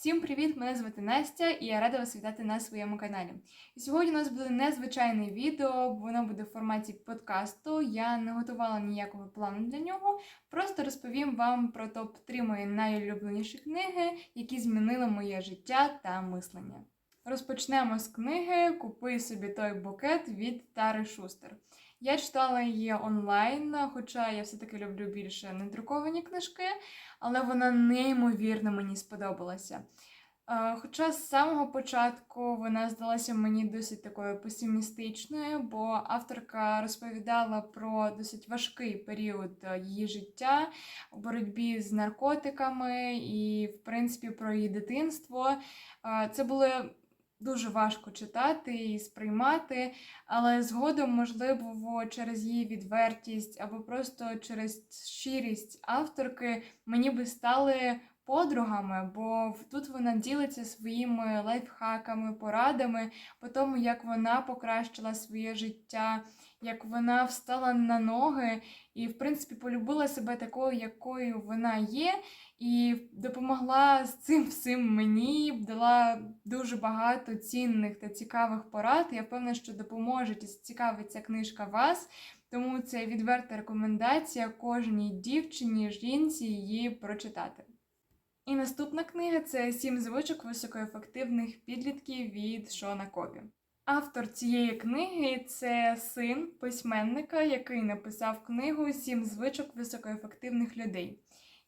Всім привіт! Мене звати Настя і я рада вас вітати на своєму каналі. І сьогодні у нас буде незвичайне відео, воно буде в форматі подкасту. Я не готувала ніякого плану для нього. Просто розповім вам про топ-3 мої найулюбленіші книги, які змінили моє життя та мислення. Розпочнемо з книги Купи собі той букет від Тари Шустер. Я читала її онлайн, хоча я все-таки люблю більше недруковані книжки, але вона неймовірно мені сподобалася. Е, Хоча з самого початку вона здалася мені досить такою песимістичною, бо авторка розповідала про досить важкий період е, її життя у боротьбі з наркотиками і, в принципі, про її дитинство. Е, Це було дуже важко читати і сприймати, але згодом, можливо, через її відвертість або просто через щирість авторки мені би стали подругами, бо тут вона ділиться своїми лайфхаками, порадами по тому, як вона покращила своє життя, як вона встала на ноги і, в принципі, полюбила себе такою, якою вона є, і допомогла з цим всім мені, дала дуже багато цінних та цікавих порад. Я впевнена, що допоможе і цікавить ця книжка вас. Тому це відверта рекомендація кожній дівчині, жінці її прочитати. І наступна книга це Сім звичок високоефективних підлітків від Шона Кові. Автор цієї книги це син письменника, який написав книгу Сім звичок високоефективних людей.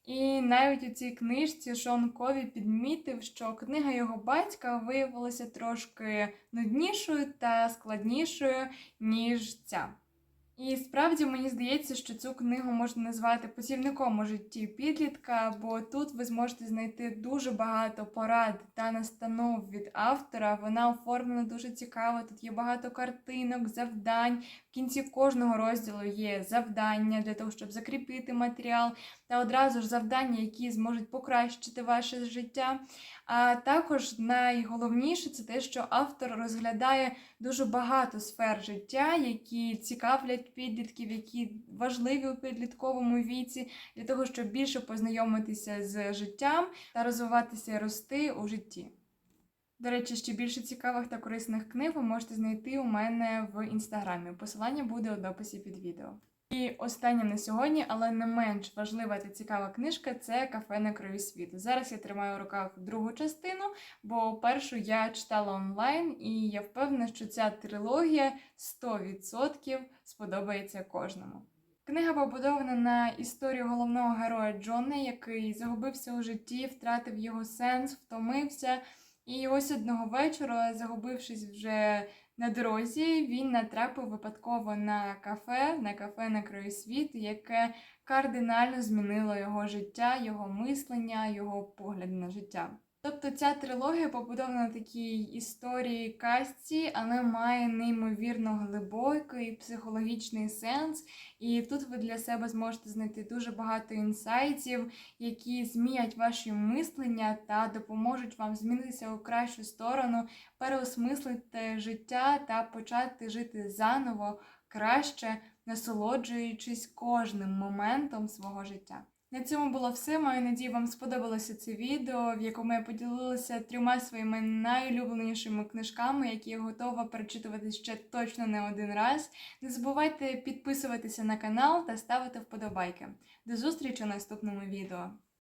І навіть у цій книжці Шон Кові підмітив, що книга його батька виявилася трошки нуднішою та складнішою, ніж ця. І справді мені здається, що цю книгу можна назвати посівником у житті підлітка, бо тут ви зможете знайти дуже багато порад та настанов від автора. Вона оформлена дуже цікаво. Тут є багато картинок, завдань. В кінці кожного розділу є завдання для того, щоб закріпити матеріал, та одразу ж завдання, які зможуть покращити ваше життя. А також найголовніше це те, що автор розглядає дуже багато сфер життя, які цікавлять підлітків, які важливі у підлітковому віці, для того, щоб більше познайомитися з життям та розвиватися і рости у житті. До речі, ще більше цікавих та корисних книг ви можете знайти у мене в інстаграмі. Посилання буде у дописі під відео. І остання на сьогодні, але не менш важлива та цікава книжка це кафе на крові світу. Зараз я тримаю в руках другу частину, бо першу я читала онлайн, і я впевнена, що ця трилогія 100% сподобається кожному. Книга побудована на історію головного героя Джона, який загубився у житті, втратив його сенс, втомився. І ось одного вечора, загубившись вже на дорозі, він натрапив випадково на кафе, на кафе на краю світу, яке кардинально змінило його життя, його мислення, його погляд на життя. Тобто ця трилогія побудована на такій історії казці, але має неймовірно глибокий психологічний сенс. І тут ви для себе зможете знайти дуже багато інсайтів, які змінять ваші мислення та допоможуть вам змінитися у кращу сторону, переосмислити та почати жити заново краще, насолоджуючись кожним моментом свого життя. На цьому було все. Маю надію, вам сподобалося це відео, в якому я поділилася трьома своїми найулюбленішими книжками, які я готова перечитувати ще точно не один раз. Не забувайте підписуватися на канал та ставити вподобайки. До зустрічі у наступному відео.